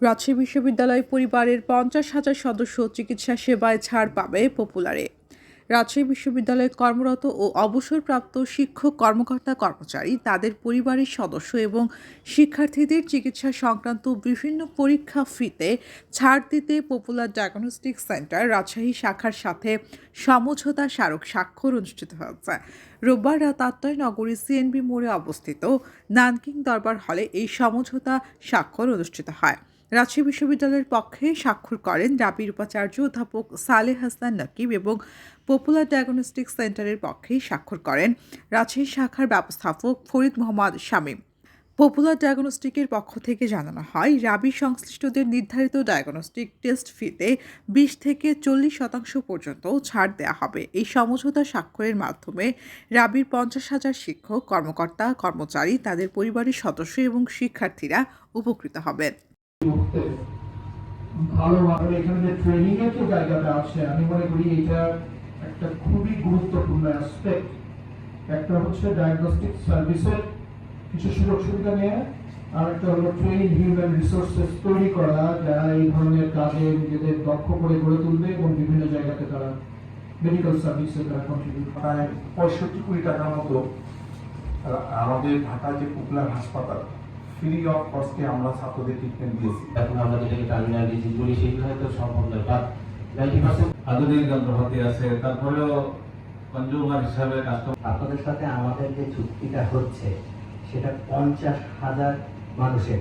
রাজশাহী বিশ্ববিদ্যালয় পরিবারের পঞ্চাশ হাজার সদস্য চিকিৎসা সেবায় ছাড় পাবে পপুলারে। রাজশাহী বিশ্ববিদ্যালয়ে কর্মরত ও অবসরপ্রাপ্ত শিক্ষক, কর্মকর্তা, কর্মচারী, তাদের পরিবারের সদস্য এবং শিক্ষার্থীদের চিকিৎসা সংক্রান্ত বিভিন্ন পরীক্ষা ফিতে ছাড় দিতে পপুলার ডায়াগনস্টিক সেন্টার রাজশাহী শাখার সাথে সমঝোতা স্মারক স্বাক্ষর অনুষ্ঠিত হয়েছে। রোববার রাত আটটায় নগরীর সিএনবি মোড়ে অবস্থিত নানকিং দরবার হলে এই সমঝোতা স্বাক্ষর অনুষ্ঠিত হয়। রাজশাহী বিশ্ববিদ্যালয়ের পক্ষে স্বাক্ষর করেন ডাবির উপাচার্য অধ্যাপক সালেহ হাসান নকিব এবং পপুলার ডায়াগনস্টিক সেন্টারের পক্ষে স্বাক্ষর করেন রাজশাহী শাখার ব্যবস্থাপক ফরিদ মোহাম্মদ শামীম। পপুলার ডায়াগনস্টিকের পক্ষ থেকে জানানো হয়, রাবি সংশ্লিষ্টদের নির্ধারিত ডায়াগনস্টিক টেস্ট ফিতে বিশ থেকে চল্লিশ শতাংশ পর্যন্ত ছাড় দেওয়া হবে। এই সমঝোতা স্বাক্ষরের মাধ্যমে রাবির পঞ্চাশ হাজার শিক্ষক, কর্মকর্তা, কর্মচারী, তাদের পরিবারের সদস্য এবং শিক্ষার্থীরা উপকৃত হবেন। এখানে যে ট্রেনিং এর যে জায়গাটা আছে, আমি মনে করি এটা একটা খুবই গুরুত্বপূর্ণ অ্যাসপেক্ট একটা হচ্ছে ডায়াগনস্টিক সার্ভিসের কিছু সুযোগ সুবিধা নিয়ে, আর একটা হলো ট্রেনিং হিউম্যান রিসোর্সেস তৈরি করা, যারা এই ধরনের কাজে নিজেদের দক্ষ করে গড়ে তুলবে এবং বিভিন্ন জায়গাতে তারা মেডিকেল সার্ভিসে তারা কন্ট্রিবিউট প্রায় পঁয়ষট্টি কোটি টাকার মতো আমাদের ঢাকা যে পপুলার হাসপাতাল ফ্রি অফ কস্টে আমরা ছাত্রদের ট্রিটমেন্ট দিয়েছি। এখন আমরা যেটাকে টার্মিনাল ডিজিজ বলি সেগুলো হয়তো সম্ভব নয় বাট নাইনটি পার্সেন্ট আধুনিক যন্ত্রপাতি আছে তারপরেও কনজিউমার হিসাবে কাস্টমার আপনাদের সাথে আমাদের যে চুক্তিটা হচ্ছে সেটা পঞ্চাশ হাজার মানুষের।